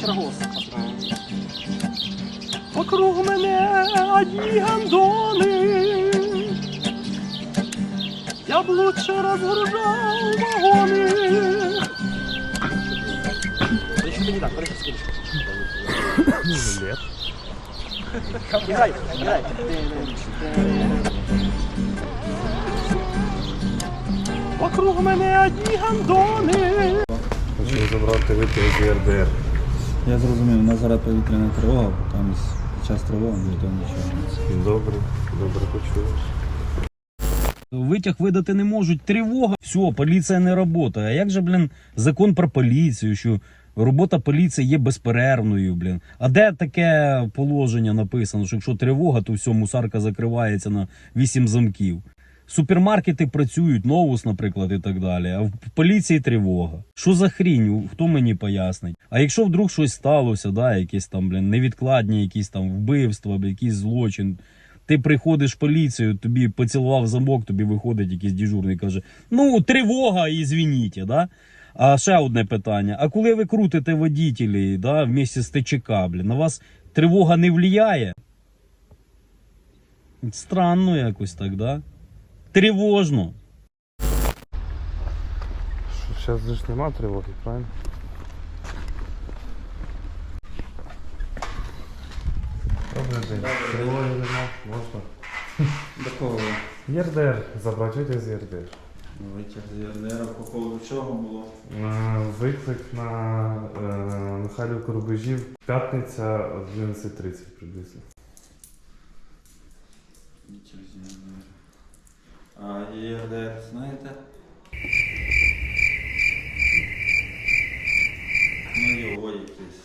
вчора голос мене одні гандони. Я б лучше разгружал вагоны. Да не так, подожди секундочку. Лет. Играй, играй. Вокруг мене одні гандони. Хочу забрати витяг з ЄРДР. Я зрозумів, у нас зараз повітряна тривога, там під час тривоги ніхто нічого не Добре, добре почуєш. Витяг видати не можуть. Тривога. Все, поліція не працює. А як же, блін, закон про поліцію, що робота поліції є безперервною, блін. А де таке положення написано, що якщо тривога, то все, мусарка закривається на 8 замків. Супермаркети працюють, новус, наприклад, і так далі. А в поліції тривога. Що за хрінь? Хто мені пояснить? А якщо вдруг щось сталося, да, якісь там, блін, невідкладні, якісь там вбивства, якийсь злочин. Ти приходиш в поліцію, тобі поцілував замок, тобі виходить якийсь дежурний каже: Ну, тривога, і звініть, да? А ще одне питання: а коли ви крутите водітелі, да, вместе з ТЧК, блін, на вас тривога не впливає? Странно якось так, да? Тривожно. Зараз же ж нема тривоги, правильно? Добрий день. Тривоги нема, можна. До кого? ЄРДР, забрати витяг з ЄРДР. Витяг з ЄРДР по поводу чого було? Е, Виклик на е, Михайлівку Рубежів. П'ятниця в 11.30 приблизно. Витяг з ЄРДР. А ЄРДР знаєте? Ну його якийсь.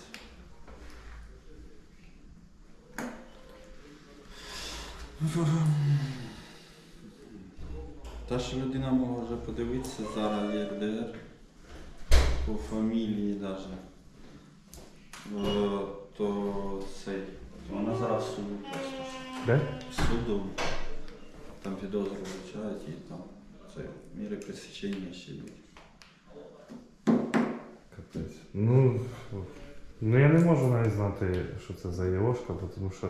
Та, що людина може подивитися зараз ЄРДР по фамілії навіть, то цей. Вона зараз в суду просто. Де? В суду. Там підозру вручають і там це міри пресечення ще йдуть. Капець. Ну, ну я не можу навіть знати, що це за ЄОшка, бо тому що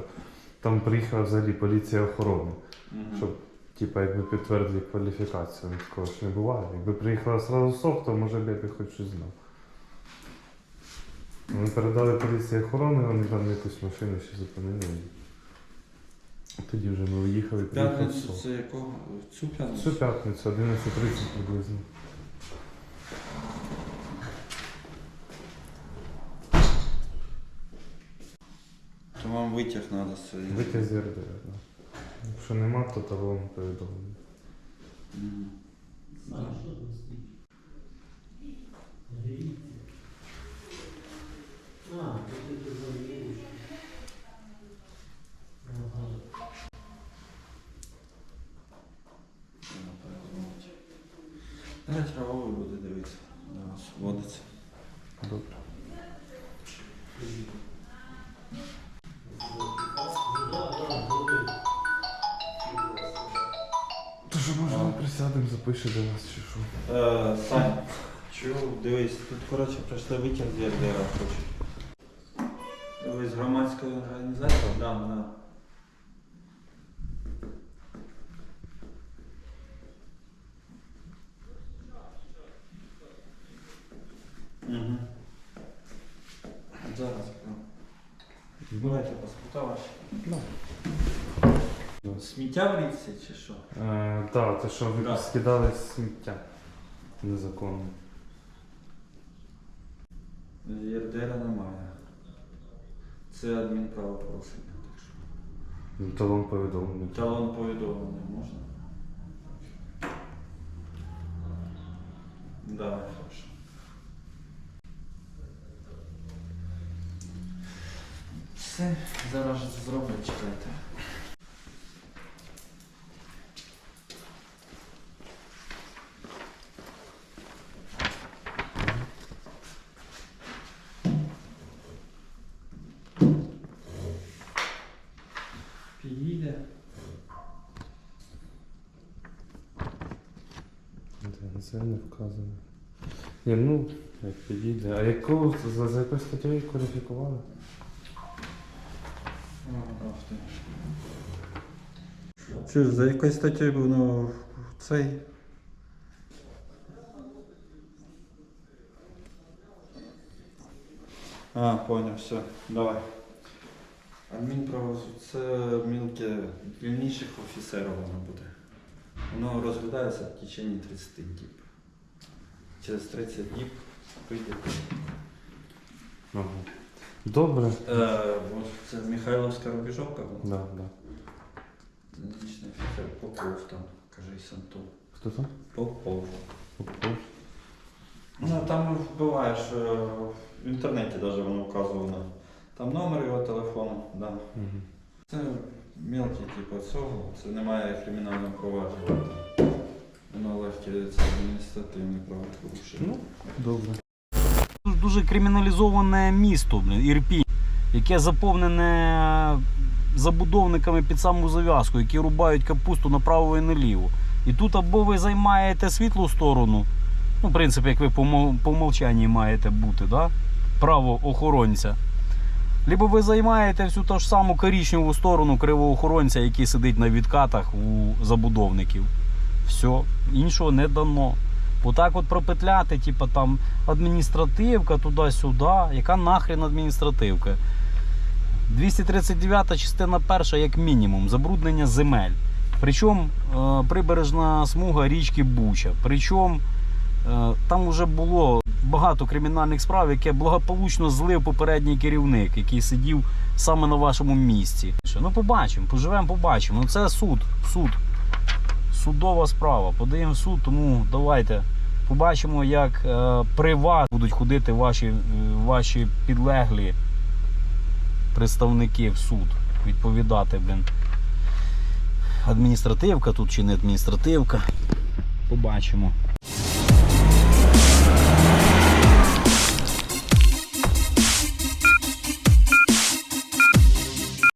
там приїхала взагалі поліція охорони, Мгм. щоб типа якби підтвердили кваліфікацію. Ну, Такого ж не буває. Якби приїхала сразу СОП, то може б я б хоч щось знав. Вони передали поліції охорони, вони там якусь машину ще зупинили. Тоді вже ми виїхали, приїхав П'ятницю це якого? Цю п'ятницю? Цю п'ятницю, 11.30 приблизно. То вам витяг треба з цієї. Витяг з РДР, да. Якщо нема, то талон повідомлення. Мгм. Треба перезвонити. Навіть правовий буде дивитися. на вас Вводиться. Добре. То що може ми присядемо, запише до нас чи що? Е, Сань, чув, дивись, тут коротше прийшли витяг з ЄРДР хочуть. Ви з громадської організації? Да, да. Угу. Зараз прям. Давайте паспорта ваші. Сміття в річці чи що? Е, так, те, що ви Да. скидали сміття незаконно. ЄРДР немає. Це адмінправопорушення. Так що. Ну, Талон повідомлення. Талон повідомлення можна? Да, хорошо. Все, зараз же зроблять, чекайте. Підійде. Де, Це не вказано. Ні, ну, як підійде. А яку за, за якою статтею кваліфікували? Чи за якоюсь статтею воно цей. А, понял, все, давай. Адмінправосуддя це мілке дільніших офіцерів воно буде. Воно розглядається в течение 30 діб. Через 30 діб прийде. Ага. Добре. Е, от це Михайловська рубежовка була. Да, да. Дільничний офіцер Попов там, кажись, Антон. Хто там? Попов. Попов. Ну, там вбиваєш е, в інтернеті навіть воно вказувано. Там номер його телефону, да. Угу. Це мелкі, типу, цього, це немає кримінального провадження. Воно легке це адміністративне правопорушення. Ну, добре. Дуже- Дуже криміналізоване місто, блін, Ірпінь, яке заповнене забудовниками під саму зав'язку, які рубають капусту направо і наліво. І тут або ви займаєте світлу сторону, ну, в принципі, як ви по, мо- умовчанні маєте бути, да? право охоронця. Либо ви займаєте всю ту ж саму коричневу сторону кривоохоронця, який сидить на відкатах у забудовників. Все, іншого не дано. Отак от пропетляти, типу там адміністративка туди-сюди. Яка нахрен адміністративка? 239 частина перша, як мінімум, забруднення земель. Причому е, прибережна смуга річки Буча. Причому е, там вже було багато кримінальних справ, яке благополучно злив попередній керівник, який сидів саме на вашому місці. Ну, побачимо, поживемо, побачимо. Ну, це суд. Суд. Судова справа. Подаємо в суд, тому давайте побачимо, як е, при вас будуть ходити ваші, е, ваші підлеглі представники в суд. Відповідати, блін. Адміністративка тут чи не адміністративка. Побачимо.